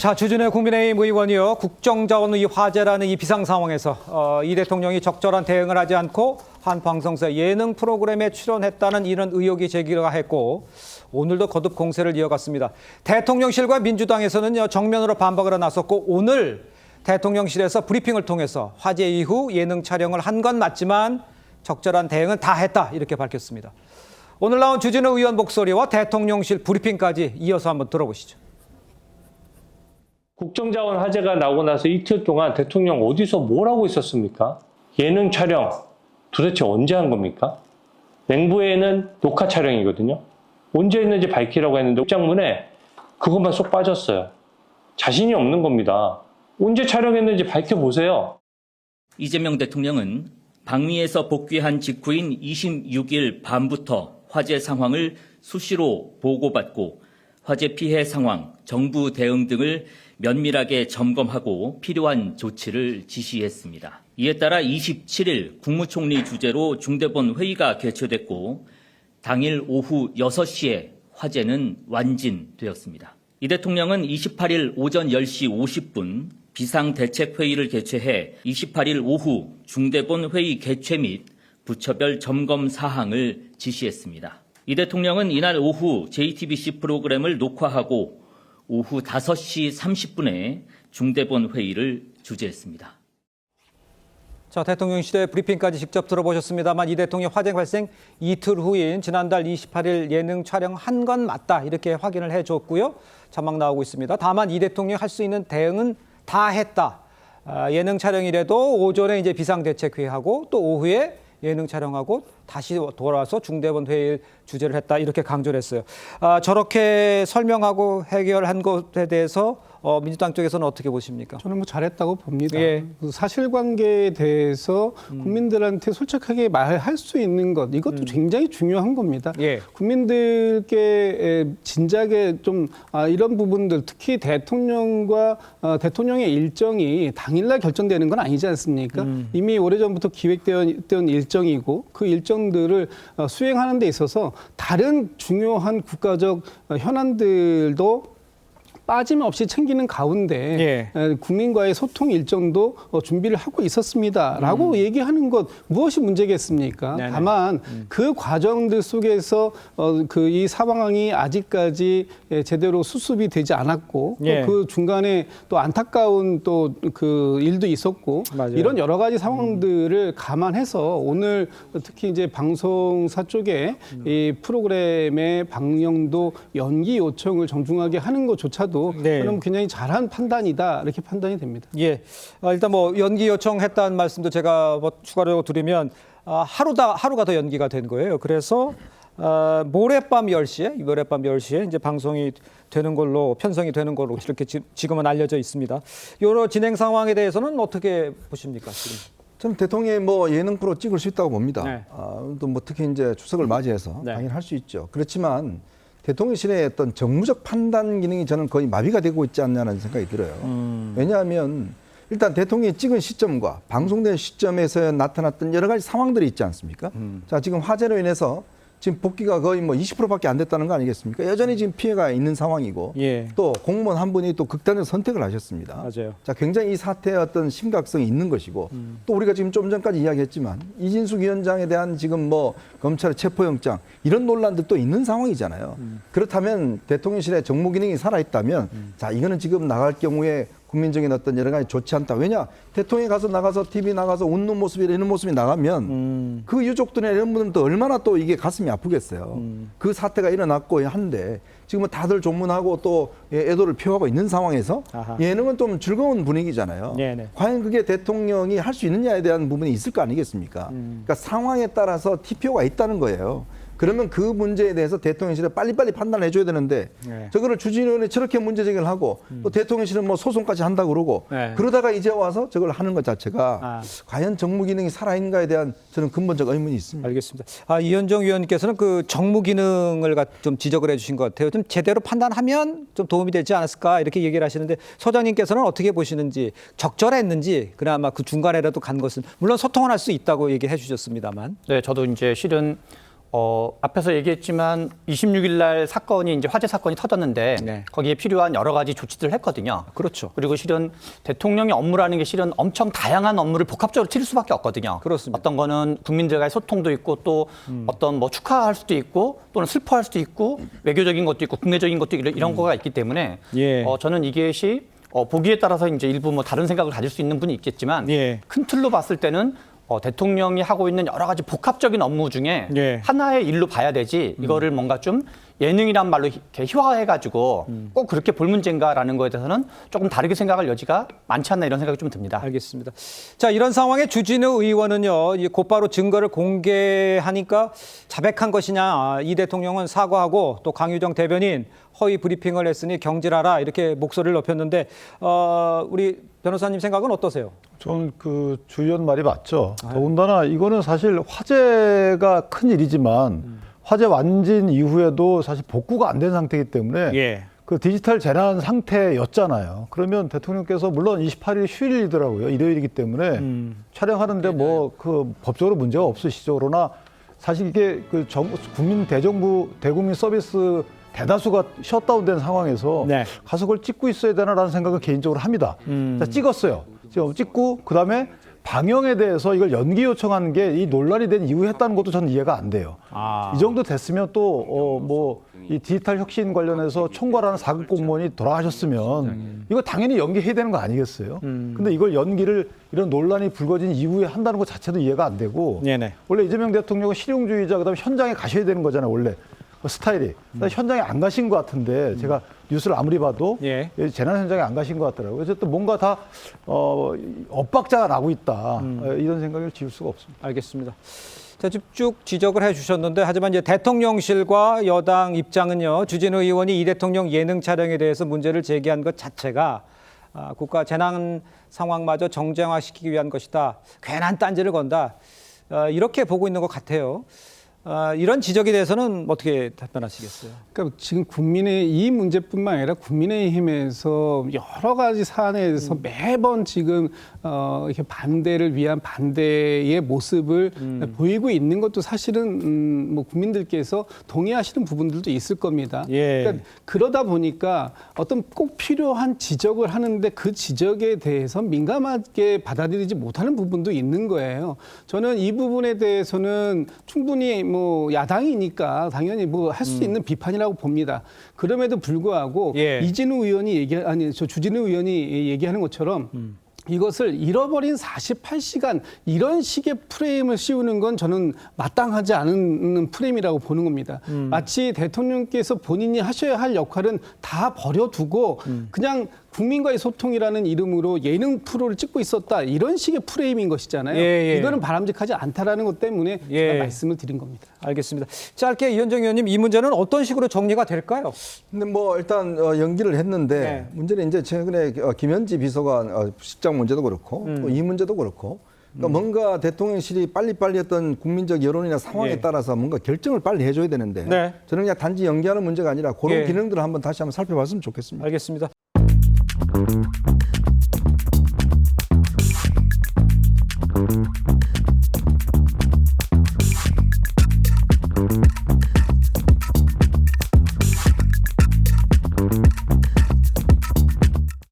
자, 주진의 국민의힘 의원이요. 국정자원 의 화제라는 이 비상 상황에서 어, 이 대통령이 적절한 대응을 하지 않고 한 방송사 예능 프로그램에 출연했다는 이런 의혹이 제기가 했고 오늘도 거듭 공세를 이어갔습니다. 대통령실과 민주당에서는 정면으로 반박을 나섰고 오늘 대통령실에서 브리핑을 통해서 화제 이후 예능 촬영을 한 건 맞지만 적절한 대응은 다 했다 이렇게 밝혔습니다. 오늘 나온 주진우 의원 목소리와 대통령실 브리핑까지 이어서 한번 들어보시죠. 국정자원 화제가 나오고 나서 이틀 동안 대통령 어디서 뭘 하고 있었습니까? 예능 촬영 도대체 언제 한 겁니까? 맹부에는 녹화 촬영이거든요. 언제 했는지 밝히라고 했는데 장문에 그것만 쏙 빠졌어요. 자신이 없는 겁니다. 언제 촬영했는지 밝혀보세요. 이재명 대통령은 방미에서 복귀한 직후인 26일 밤부터 화재 상황을 수시로 보고받고 화재 피해 상황, 정부 대응 등을 면밀하게 점검하고 필요한 조치를 지시했습니다. 이에 따라 27일 국무총리 주재로 중대본 회의가 개최됐고 당일 오후 6시에 화재는 완진되었습니다. 이 대통령은 28일 오전 10시 50분 비상대책회의를 개최해 28일 오후 중대본 회의 개최 및 부처별 점검 사항을 지시했습니다. 이 대통령은 이날 오후 JTBC 프로그램을 녹화하고 오후 5시 30분에 중대본 회의를 주재했습니다. 자, 대통령실의 브리핑까지 직접 들어보셨습니다만 이 대통령 화재 발생 이틀 후인 지난달 28일 예능 촬영 한 건 맞다 이렇게 확인을 해줬고요. 자막 나오고 있습니다. 다만 이 대통령이 할수 있는 대응은 다 했다. 아, 예능 촬영이라도 오전에 이제 비상대책회의하고 또 오후에 예능 촬영하고 다시 돌아와서 중대본 회의를 주재를 했다 이렇게 강조를 했어요. 아, 저렇게 설명하고 해결한 것에 대해서 어, 민주당 쪽에서는 어떻게 보십니까? 저는 뭐 잘했다고 봅니다. 예. 그 사실관계에 대해서 국민들한테 솔직하게 말할 수 있는 것 이것도 굉장히 중요한 겁니다. 예. 국민들께 에, 진작에 좀 아, 이런 부분들 특히 대통령과 어, 대통령의 일정이 당일날 결정되는 건 아니지 않습니까? 이미 오래전부터 기획되었던 일정이고 그 일정들을 어, 수행하는 데 있어서 다른 중요한 국가적 어, 현안들도 빠짐없이 챙기는 가운데 예. 에, 국민과의 소통 일정도 어, 준비를 하고 있었습니다라고 얘기하는 것 무엇이 문제겠습니까? 음. 네네. 음. 다만 그 과정들 속에서 어, 그이 상황이 아직까지 에, 제대로 수습이 되지 않았고 또 예. 그 중간에 또 안타까운 또 그 일도 있었고 맞아요. 이런 여러 가지 상황들을 감안해서 오늘 특히 이제 방송사 쪽에 음. 이 프로그램의 방영도 연기 요청을 정중하게 하는 것조차도 네. 저는 굉장히 잘한 판단이다 이렇게 판단이 됩니다. 예. 아, 일단 뭐 연기 요청했다는 말씀도 제가 뭐 추가로 드리면 아, 하루다 하루가 더 연기가 된 거예요. 그래서 아, 모레밤 10시에 모레밤 10시에 이제 방송이 되는 걸로 편성이 되는 걸로 이렇게 지, 지금은 알려져 있습니다. 여러 진행 상황에 대해서는 어떻게 보십니까 지금? 저는 대통령이 뭐 예능 프로 찍을 수 있다고 봅니다. 네. 아, 또 뭐 특히 이제 추석을 맞이해서 네. 당연히 할 수 있죠. 그렇지만 대통령실의 어떤 정무적 판단 기능이 저는 거의 마비가 되고 있지 않냐는 생각이 들어요. 음. 왜냐하면 일단 대통령이 찍은 시점과 방송된 시점에서 나타났던 여러 가지 상황들이 있지 않습니까? 음. 자, 지금 화재로 인해서 지금 복귀가 거의 뭐 20%밖에 안 됐다는 거 아니겠습니까? 여전히 지금 피해가 있는 상황이고 예. 또 공무원 한 분이 또 극단적 선택을 하셨습니다. 맞아요. 자, 굉장히 이 사태의 어떤 심각성이 있는 것이고 또 우리가 지금 좀 전까지 이야기했지만 이진숙 위원장에 대한 지금 뭐 검찰의 체포영장 이런 논란들도 있는 상황이잖아요. 그렇다면 대통령실의 정무 기능이 살아 있다면 자, 이거는 지금 나갈 경우에 국민적인 어떤 여러 가지 좋지 않다. 왜냐? 대통령이 가서 나가서 TV 나가서 웃는 모습이 이런 모습이 나가면 그 유족들이나 이런 분들은 또 얼마나 또 이게 가슴이 아프겠어요. 그 사태가 일어났고 한데 지금은 다들 조문하고 또 예, 애도를 표하고 있는 상황에서 아하. 예능은 좀 즐거운 분위기잖아요. 네네. 과연 그게 대통령이 할 수 있느냐에 대한 부분이 있을 거 아니겠습니까? 그러니까 상황에 따라서 TPO가 있다는 거예요. 그러면 그 문제에 대해서 대통령실에 빨리빨리 판단을 해줘야 되는데 네. 저거를 의원이 저렇게 문제 제기를 하고 또 대통령실은 뭐 소송까지 한다고 그러고 네. 그러다가 이제 와서 저걸 하는 것 자체가 아. 과연 정무 기능이 살아있는가에 대한 저는 근본적 의문이 있습니다. 알겠습니다. 아, 이현정 위원님께서는 그 정무 기능을 가- 좀 지적을 해주신 것 같아요. 좀 제대로 판단하면 좀 도움이 되지 않았을까 이렇게 얘기를 하시는데 소장님께서는 어떻게 보시는지 적절했는지 그나마 그 중간에라도 간 것은 물론 소통을 할 수 있다고 얘기해 주셨습니다만. 네, 저도 이제 실은 어, 앞에서 얘기했지만 26일 날 사건이 이제 화재 사건이 터졌는데 네. 거기에 필요한 여러 가지 조치들을 했거든요. 그렇죠. 그리고 실은 대통령의 업무라는 게 실은 엄청 다양한 업무를 복합적으로 치를 수밖에 없거든요. 그렇습니다. 어떤 거는 국민들과의 소통도 있고 또 어떤 뭐 축하할 수도 있고 또는 슬퍼할 수도 있고 외교적인 것도 있고 국내적인 것도 이런, 이런 거가 있기 때문에 예. 어, 저는 이것이 어, 보기에 따라서 이제 일부 뭐 다른 생각을 가질 수 있는 분이 있겠지만 예. 큰 틀로 봤을 때는 어, 대통령이 하고 있는 여러 가지 복합적인 업무 중에 예. 하나의 일로 봐야 되지 이거를 뭔가 좀 예능이란 말로 희- 이렇게 희화해가지고 꼭 그렇게 볼 문제인가라는 거에 대해서는 조금 다르게 생각할 여지가 많지 않나 이런 생각이 좀 듭니다. 알겠습니다. 자, 이런 상황에 주진우 의원은요, 이 곧바로 증거를 공개하니까 자백한 것이냐, 아, 이 대통령은 사과하고 또 강유정 대변인 허위 브리핑을 했으니 경질하라 이렇게 목소리를 높였는데, 어, 우리 변호사님 생각은 어떠세요? 저는 그 주의원 말이 맞죠. 더군다나 이거는 사실 화재가 큰 일이지만 화재 완진 이후에도 사실 복구가 안 된 상태이기 때문에 예. 그 디지털 재난 상태였잖아요. 그러면 대통령께서 물론 28일 휴일이더라고요. 일요일이기 때문에 촬영하는데 뭐 그 법적으로 문제가 없으시죠. 그러나 사실 이게 그 정, 국민 대정부 대국민 서비스 대다수가 셧다운된 상황에서 네. 가서 그걸 찍고 있어야 되나라는 생각을 개인적으로 합니다. 자, 찍었어요. 지금 찍고 그다음에 방영에 대해서 이걸 연기 요청하는 게 이 논란이 된 이후에 했다는 것도 저는 이해가 안 돼요. 아. 이 정도 됐으면 또, 어, 뭐, 이 디지털 혁신 관련해서 총괄하는 4급 공무원이 돌아가셨으면 이거 당연히 연기해야 되는 거 아니겠어요? 근데 이걸 연기를 이런 논란이 불거진 이후에 한다는 것 자체도 이해가 안 되고 네네. 원래 이재명 대통령은 실용주의자 그다음에 현장에 가셔야 되는 거잖아요, 원래. 그 스타일이. 근데 현장에 안 가신 것 같은데 제가 뉴스를 아무리 봐도 예. 재난 현장에 안 가신 것 같더라고요. 어쨌든 뭔가 다 어, 엇박자가 나고 있다. 어, 이런 생각을 지울 수가 없습니다. 알겠습니다. 자, 쭉 지적을 해 주셨는데 하지만 이제 대통령실과 여당 입장은요. 주진우 의원이 이 대통령 예능 촬영에 대해서 문제를 제기한 것 자체가 아, 국가 재난 상황마저 정쟁화시키기 위한 것이다. 괜한 딴지를 건다. 아, 이렇게 보고 있는 것 같아요. 아, 이런 지적에 대해서는 어떻게 답변하시겠어요? 그러니까 지금 국민의 이 문제뿐만 아니라 국민의힘에서 여러 가지 사안에 대해서 매번 지금 어 이렇게 반대를 위한 반대의 모습을 보이고 있는 것도 사실은 음 뭐 국민들께서 동의하시는 부분들도 있을 겁니다. 예. 그러니까 그러다 보니까 어떤 꼭 필요한 지적을 하는데 그 지적에 대해서 민감하게 받아들이지 못하는 부분도 있는 거예요. 저는 이 부분에 대해서는 충분히 뭐 야당이니까 당연히 뭐 할 수 있는 비판이라고 봅니다. 그럼에도 불구하고 예. 이진우 의원이 얘기 아니 저 주진우 의원이 얘기하는 것처럼 이것을 잃어버린 48시간 이런 식의 프레임을 씌우는 건 저는 마땅하지 않은 프레임이라고 보는 겁니다. 마치 대통령께서 본인이 하셔야 할 역할은 다 버려두고 그냥 국민과의 소통이라는 이름으로 예능 프로를 찍고 있었다 이런 식의 프레임인 것이잖아요. 예, 예. 이거는 바람직하지 않다라는 것 때문에 예. 제가 말씀을 드린 겁니다. 알겠습니다. 짧게 이현정 의원님 이 문제는 어떤 식으로 정리가 될까요? 근데 뭐 일단 어, 연기를 했는데 네. 문제는 이제 최근에 어, 김현지 비서관 어, 실장 문제도 그렇고 음. 또이 문제도 그렇고 그러니까 뭔가 대통령실이 빨리빨리 어떤 국민적 여론이나 상황에 예. 따라서 뭔가 결정을 빨리 해줘야 되는데 네. 저는 그냥 단지 연기하는 문제가 아니라 그런 예. 기능들을 한번 다시 한번 살펴봤으면 좋겠습니다. 알겠습니다. Música